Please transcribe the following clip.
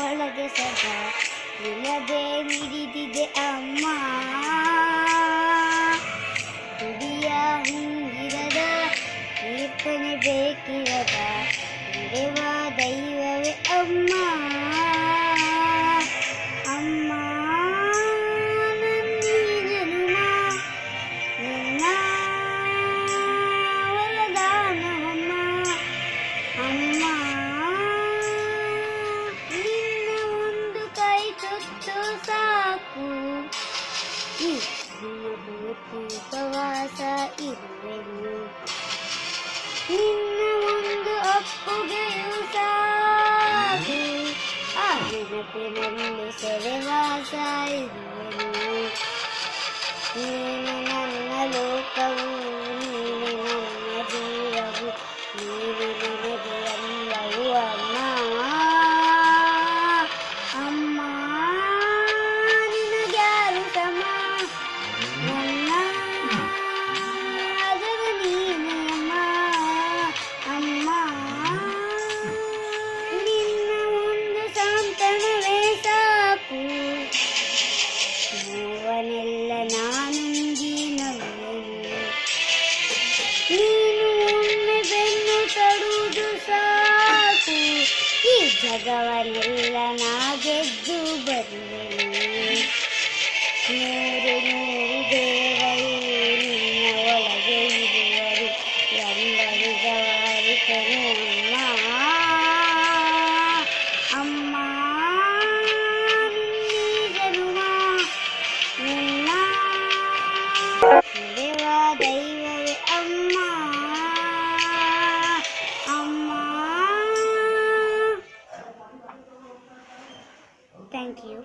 ಒಳಗೆ ಸದಾ ನಿಲ್ಲದೆ ಮಿಡಿದಿದೆ ಅಮ್ಮ ಕುಡಿಯ ಹಿಂಗಿರದ ಕೀರ್ತನೆ ಬೇಕಿರದ ನಡೆವ ಸಾಕು ಈ ಪೂರ್ತಿ ಉಪವಾಸ ಇರುವೆನು ನಿನ್ನ ಒಂದು ಅಪ್ಪುಗೆಯು ಸಾಕು ಆ ನೆನಪಿನಲ್ಲಿ ಸೆರೆವಾಸ ಇರುವೆನು ನೀನು ನನ್ನ ಲೋಕವು ಈ ಜಗವನ್ನೆಲ್ಲ ನಾ ಗೆದ್ದು ಬರುವೆನು ನೂರು ನೂರು ದೇವರು ನಿನ್ನ ಒಳಗೆ ಇರುವರು ಎಂಬರು ಜವಾರಿಕನು ಅಮ್ಮ ಅಮ್ಮ ನಿನ್ನೀ ಜನುಮ ನಿನ್ನ ದೇವ Thank you.